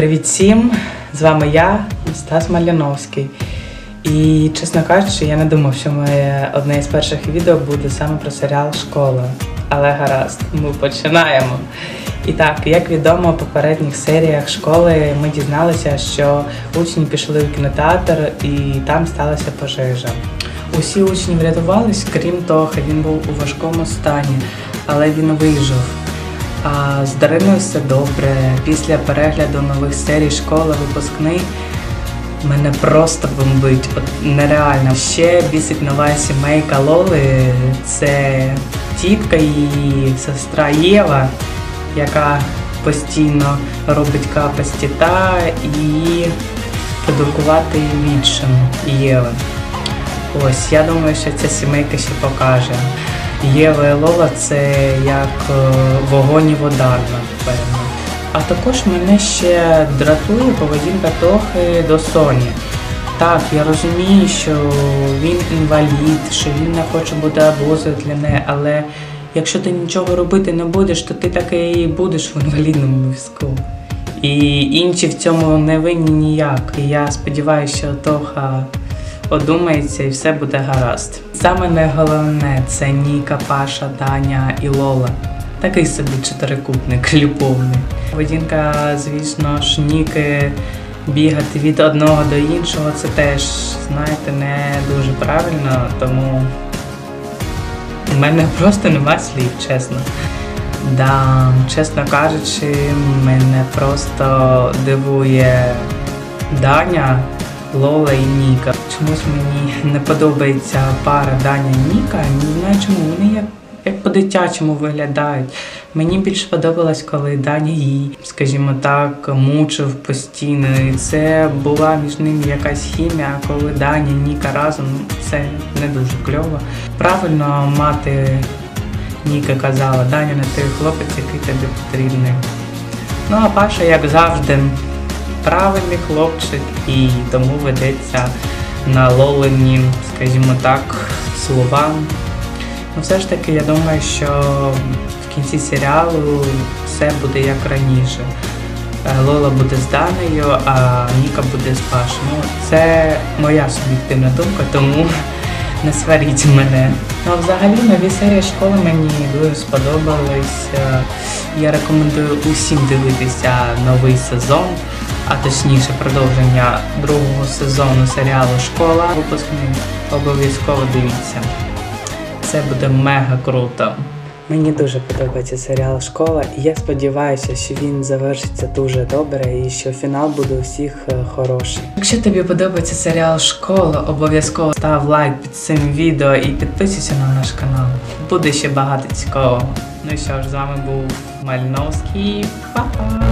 Привіт всім! З вами я, Стас Маляновський. І, чесно кажучи, я не думав, що моє одне із перших відео буде саме про серіал Школа. Але гаразд, ми починаємо. І так, як відомо, в попередніх серіях школи ми дізналися, що учні пішли в кінотеатр і там сталася пожежа. Усі учні врятувались, крім того, він був у важкому стані, але він вижив. А з Дариною все добре. Після перегляду нових серій школа, випускний мене просто бомбить. От нереально. Ще бісить нова сімейка Лоли. Це тітка і сестра Єва, яка постійно робить капості та і продукувати відчим Єви. Ось, я думаю, що ця сімейка ще покаже. Єва і Лола це як е, вогонь і вода, напевно. А також мене ще дратує поведінка трохи до Соні. Так, я розумію, що він інвалід, що він не хоче бути обузою для неї, але якщо ти нічого робити не будеш, то ти таки і будеш в інвалідному візку. І інші в цьому не винні ніяк. І я сподіваюся, що Тоха одумається і все буде гаразд. Саме найголовне це Ніка, Паша, Даня і Лола. Такий собі чотирикутник любовний. Поведінка, звісно ж, Ніки бігати від одного до іншого, це теж, знаєте, не дуже правильно, тому у мене просто нема слів, чесно. Да, чесно кажучи, мене просто дивує Даня, Лола і Ніка. Чомусь мені не подобається пара Даня і Ніка. Не знаю чому. Вони як, як по-дитячому виглядають. Мені більше подобалось, коли Даня її, скажімо так, мучив постійно. І це була між ними якась хімія, коли Даня і Ніка разом, ну, це не дуже кльово. Правильно мати Ніка казала, Даня не той хлопець, який тобі потрібний. Ну а Паша, як завжди, правильний хлопчик і тому ведеться на лолені, скажімо так, слова. Ну все ж таки, я думаю, що в кінці серіалу все буде як раніше. Е, Лола буде з Данею, а Ніка буде з Пашою. Ну, це моя суб'єктивна думка, тому не сваріть мене. Ну, взагалі нові серії школи мені дуже сподобались. Е, Я рекомендую усім дивитися новий сезон, а точніше продовження другого сезону серіалу Школа. Випускний обов'язково дивіться. Це буде мега круто. Мені дуже подобається серіал Школа, і я сподіваюся, що він завершиться дуже добре і що фінал буде у всіх е, хороший. Якщо тобі подобається серіал Школа, обов'язково став лайк під цим відео і підписуйся на наш канал. Буде ще багато цікавого. Ну і що ж, з вами був Мальновський. Па-па!